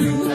You.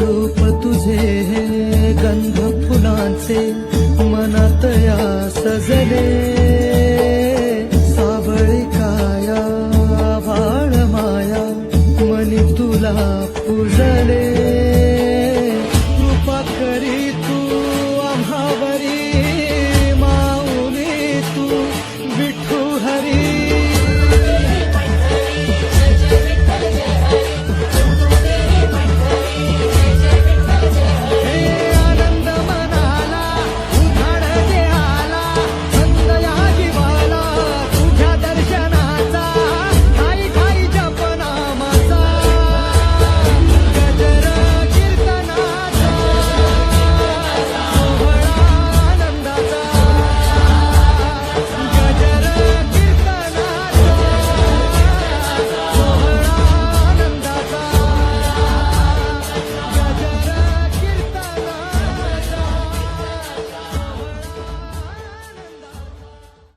रूप तुझे गंध फुलांचे मनातया सजले।